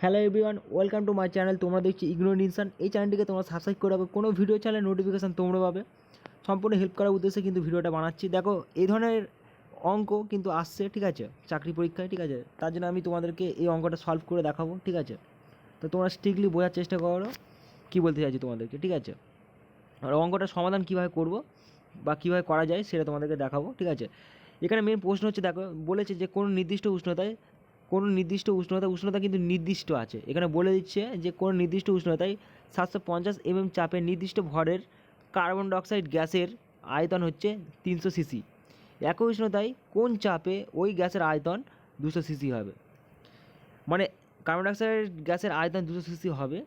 Hello everyone welcome to my channel তোমরা দেখছি ignore ইনসান এই চ্যানেলটিকে তোমরা সাবস্ক্রাইব করে রাখো কোনো ভিডিও চ্যানেল নোটিফিকেশান তোমরা পাবে। সম্পূর্ণ হেল্প করার উদ্দেশ্যে কিন্তু ভিডিওটা বানাচ্ছি। দেখো এই ধরনের অঙ্ক কিন্তু আসছে, ঠিক আছে? চাকরি পরীক্ষায়, ঠিক আছে? তার জন্য আমি তোমাদেরকে এই অঙ্কটা সলভ করে দেখাবো, ঠিক আছে? তো তোমরা স্ট্রিক্টলি বোঝার চেষ্টা করো, কী বলতে চাইছি তোমাদেরকে, ঠিক আছে? আর অঙ্কটার সমাধান কীভাবে করব বা কীভাবে করা যায় সেটা তোমাদেরকে দেখাবো, ঠিক আছে? এখানে মেন প্রশ্ন হচ্ছে, দেখো, বলেছে যে কোনো নির্দিষ্ট উষ্ণতায় কোনো নির্দিষ্ট উষ্ণতা উষ্ণতা কিন্তু নির্দিষ্ট আছে। এখানে বলে দিচ্ছে যে কোনো নির্দিষ্ট উষ্ণতায় সাতশো পঞ্চাশ এমএম চাপে নির্দিষ্ট ভরের কার্বন ডাইঅক্সাইড গ্যাসের আয়তন হচ্ছে তিনশো সিসি। একই উষ্ণতায় কোন চাপে ওই গ্যাসের আয়তন দুশো সিসি হবে? মানে কার্বন ডাইঅক্সাইড গ্যাসের আয়তন দুশো সিসি হবে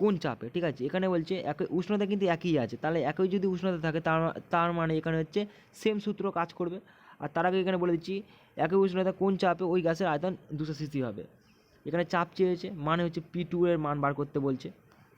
কোন চাপে? ঠিক আছে, এখানে বলছে একই উষ্ণতা কিন্তু একই আছে। তাহলে একই যদি উষ্ণতা থাকে, তার তার মানে এখানে হচ্ছে সেম সূত্র কাজ করবে। আর তার আগে এখানে বলে দিচ্ছি একই উষ্ণতা কোন চাপে ওই গ্যাসের আয়তন দুশো সিসি হবে। এখানে চাপ চেয়েছে মানে হচ্ছে পি টু এর মান বার করতে বলছে।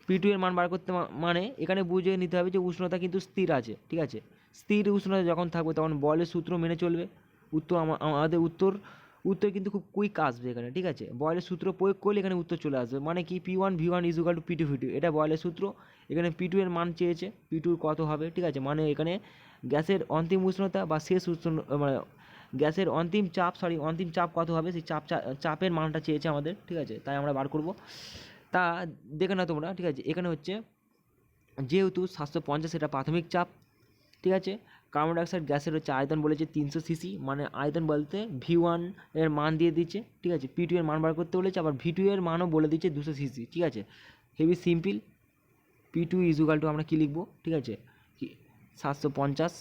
পি টু এর মান বার করতে মানে এখানে বুঝে নিতে হবে যে উষ্ণতা কিন্তু স্থির আছে, ঠিক আছে? স্থির উষ্ণতা যখন থাকবে তখন বলের সূত্র মেনে চলবে। উত্তর আমা- আমাদের উত্তর উত্তর কিন্তু খুব কুইক আসবে এখানে, ঠিক আছে? বয়েলের সূত্র প্রয়োগ করলে এখানে উত্তর চলে আসবে মানে কি P one V one equal to P two V two এটা বয়েলের সূত্র। এখানে পি টু এর মান চেয়েছে পি টুর কত হবে, ঠিক আছে? মানে এখানে গ্যাসের অন্তিম উষ্ণতা বা শেষ উষ্ণ মানে গ্যাসের অন্তিম চাপ সরি অন্তিম চাপ কত হবে? সেই চাপ চাপের মানটা চেয়েছে আমাদের, ঠিক আছে? তাই আমরা বার করব। তা দেখে না তোমরা, ঠিক আছে? এখানে হচ্ছে যেহেতু সাতশো পঞ্চাশ এটা প্রাথমিক চাপ, ঠিক আছে? কার্বন ডাইঅক্সাইড গ্যাসের হচ্ছে আয়তন বলেছে তিনশো সিসি মানে আয়তন বলতে ভি ওয়ানের মান দিয়ে দিচ্ছে, ঠিক আছে? পি টু এর মান বার করতে বলেছে, আবার ভি টু এর মানও বলে দিচ্ছে দুশো সিসি, ঠিক আছে? Heavy simple, P two equal to আমরা কী লিখব, ঠিক আছে? সাতশো পঞ্চাশ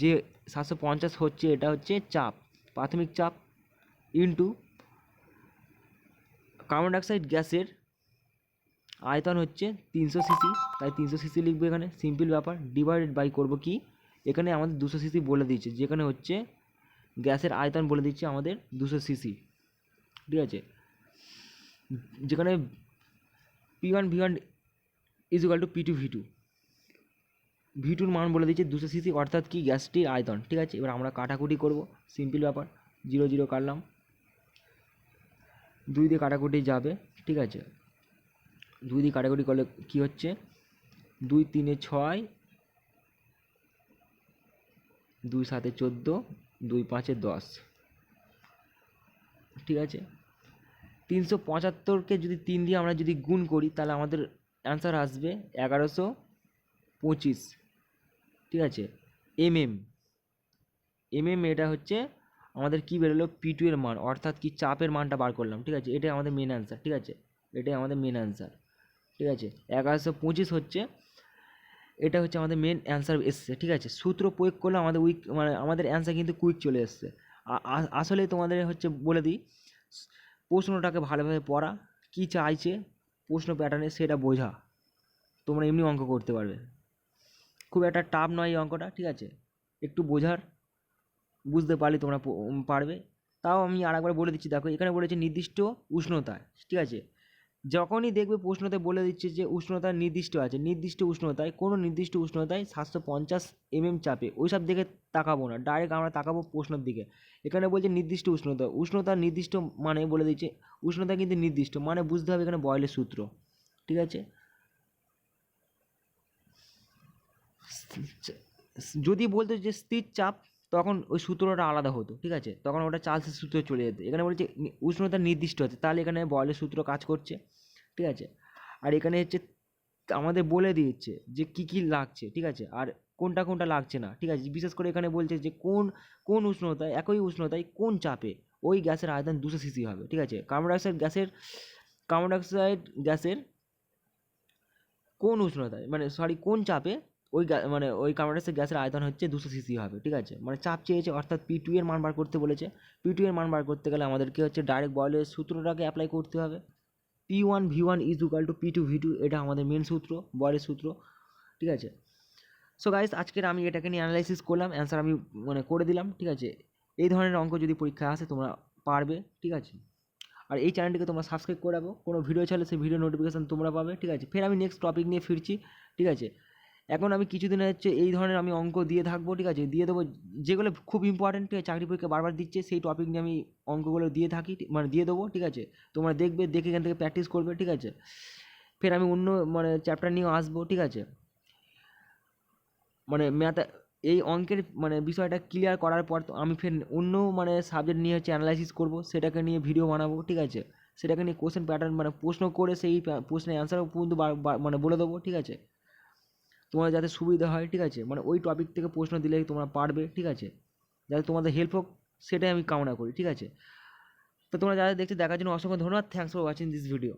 যে সাতশো পঞ্চাশ হচ্ছে, এটা হচ্ছে চাপ, প্রাথমিক চাপ ইন্টু কার্বন ডাইঅক্সাইড গ্যাসের আয়তন হচ্ছে তিনশো সিসি তাই তিনশো সিসি লিখব এখানে সিম্পল ব্যাপার ডিভাইডেড বাই করব কি? এখানে আমাদের দুশো সিসি বলে দিচ্ছে যেখানে হচ্ছে গ্যাসের আয়তন বলে দিচ্ছে আমাদের দুশো সিসি ঠিক আছে? যেখানে P one V one equal to P two V two V টুর মান বলে দিচ্ছে দুশো সিসি অর্থাৎ কি গ্যাসটির আয়তন, ঠিক আছে? এবার আমরা কাটাকুটি করব সিম্পল ব্যাপার জিরো জিরো কাটলাম। দুই দিয়ে কাটাকুটি যাবে, ঠিক আছে? দুই দিয়ে কাটাকুটি করলে কী হচ্ছে? দুই তিনে ছয়, দুই সাতে চোদ্দ, দুই পাঁচে দশ, ঠিক আছে? তিনশো পঁচাত্তরকে যদি তিন দিয়ে আমরা যদি গুণ করি, তাহলে আমাদের অ্যান্সার আসবে এগারোশো পঁচিশ। ঠিক আছে? এম এম এম এম এটা হচ্ছে আমাদের কী বেরোলো? পি টু এর মান, অর্থাৎ কি চাপের মানটা বার করলাম, ঠিক আছে? এটাই আমাদের মেন অ্যান্সার ঠিক আছে? এটাই আমাদের মেন অ্যান্সার ঠিক আছে? এগারোশো পঁচিশ হচ্ছে, এটা হচ্ছে আমাদের মেন অ্যান্সার এসছে, ঠিক আছে? সূত্র প্রয়োগ করলে আমাদের উইক মানে আমাদের অ্যান্সার কিন্তু কুইক চলে এসছে। আসলে তোমাদের হচ্ছে বলে দিই, প্রশ্নটাকে ভালোভাবে পড়া, কী চাইছে, প্রশ্ন প্যাটার্নে সেটা বোঝা, তোমরা এমনি অঙ্ক করতে পারবে। খুব একটা টাফ নয় এই অঙ্কটা, ঠিক আছে? একটু বোঝার, বুঝতে পারলে তোমরা পারবে। তাও আমি আরেকবার বলে দিচ্ছি, দেখো এখানে বলেছে নির্দিষ্ট উষ্ণতা, ঠিক আছে? যখনই দেখবে প্রশ্নতে বলে দিচ্ছে যে উষ্ণতা নির্দিষ্ট আছে, নির্দিষ্ট উষ্ণতায়, কোনো নির্দিষ্ট উষ্ণতায় সাতশো পঞ্চাশ এমএম চাপে, ওইসব দিকে তাকাবো না ডাইরেক্ট আমরা তাকাবো প্রশ্নের দিকে। এখানে বলছে নির্দিষ্ট উষ্ণতা উষ্ণতা নির্দিষ্ট মানে বলে দিচ্ছে, উষ্ণতা কিন্তু নির্দিষ্ট মানে বুঝতে হবে এখানে বয়লের সূত্র, ঠিক আছে? যদি বলতো যে স্থির চাপ, তখন ওই সূত্রটা আলাদা হতো, ঠিক আছে? তখন ওটা চার্লসের সূত্র চলে যেত। এখানে বলছে উষ্ণতা নির্দিষ্ট আছে তাহলে এখানে বয়লের সূত্র কাজ করছে, ঠিক আছে? আর এখানে হচ্ছে আমাদের বলে দিয়েছে যে কী কী লাগছে, ঠিক আছে? আর কোনটা কোনটা লাগছে না, ঠিক আছে? বিশেষ করে এখানে বলছে যে কোন কোন উষ্ণতায়, একই উষ্ণতায় কোন চাপে ওই গ্যাসের আয়তন দুশো সিসি হবে, ঠিক আছে? কার্বন ডাইঅক্সাইড গ্যাসের, কার্বন ডাইঅক্সাইড গ্যাসের কোন উষ্ণতায় মানে সরি কোন চাপে ওই মানে ওই কার্বন ডাইঅক্সাইড গ্যাসের আয়তন হচ্ছে দুশো সিসি হবে, ঠিক আছে? মানে চাপ চেয়েছে, অর্থাৎ পি টু এর মান বার করতে বলেছে। পি টু এর মান বার করতে গেলে আমাদেরকে হচ্ছে ডাইরেক্ট বয়লের সূত্রটাকে অ্যাপ্লাই করতে হবে। P one V one is equal to P two V two এটা আমাদের মেন সূত্র বয়লের সূত্র, ঠিক আছে? সো গাইস আজকের আমি এটাকে নিয়ে অ্যানালাইসিস করলাম অ্যান্সার আমি মানে করে দিলাম, ঠিক আছে? এই ধরনের অঙ্ক যদি পরীক্ষায় আসে, তোমরা পারবে, ঠিক আছে? আর এই চ্যানেলটিকে তোমরা সাবস্ক্রাইব করে রাখো। কোনো ভিডিও ছাড়লে সেই ভিডিও নোটিফিকেশান তোমরা পাবে, ঠিক আছে? ফের আমি নেক্সট টপিক নিয়ে ফিরছি, ঠিক আছে? এখন আমি কিছুদিনে হচ্ছে এই ধরনের আমি অঙ্ক দিয়ে থাকব, ঠিক আছে? দিয়ে দেবো যেগুলো খুব ইম্পর্টেন্ট ঠিক আছে? চাকরি পরীক্ষা বারবার দিচ্ছে, সেই টপিক নিয়ে আমি অঙ্কগুলো দিয়ে থাকি মানে দিয়ে দেবো, ঠিক আছে? তোমরা দেখবে, দেখে এখান থেকে প্র্যাকটিস করবে, ঠিক আছে? ফের আমি অন্য মানে চ্যাপ্টার নিয়েও আসব, ঠিক আছে? মানে ম্যাথ, এই অঙ্কের মানে বিষয়টা ক্লিয়ার করার পর আমি ফের অন্য মানে সাবজেক্ট নিয়ে হচ্ছে অ্যানালাইসিস করব, সেটাকে নিয়ে ভিডিও বানাবো, ঠিক আছে? সেটাকে নিয়ে কোশ্চেন প্যাটার্ন মানে প্রশ্ন করে সেই, প্রশ্নের অ্যান্সারও পর্যন্ত মানে বলে দেবো, ঠিক আছে? তোমার যাতে সুবিধা হয়, ঠিক আছে? মানে ওই টপিক থেকে প্রশ্ন দিলে তোমরা পারবে, ঠিক আছে? যাতে তোমাদের হেল্প হোক, সেটাই আমি কামনা করি, ঠিক আছে? তো তোমরা যারা দেখছ, দেখার জন্য অসংখ্য ধন্যবাদ। Thanks for watching this video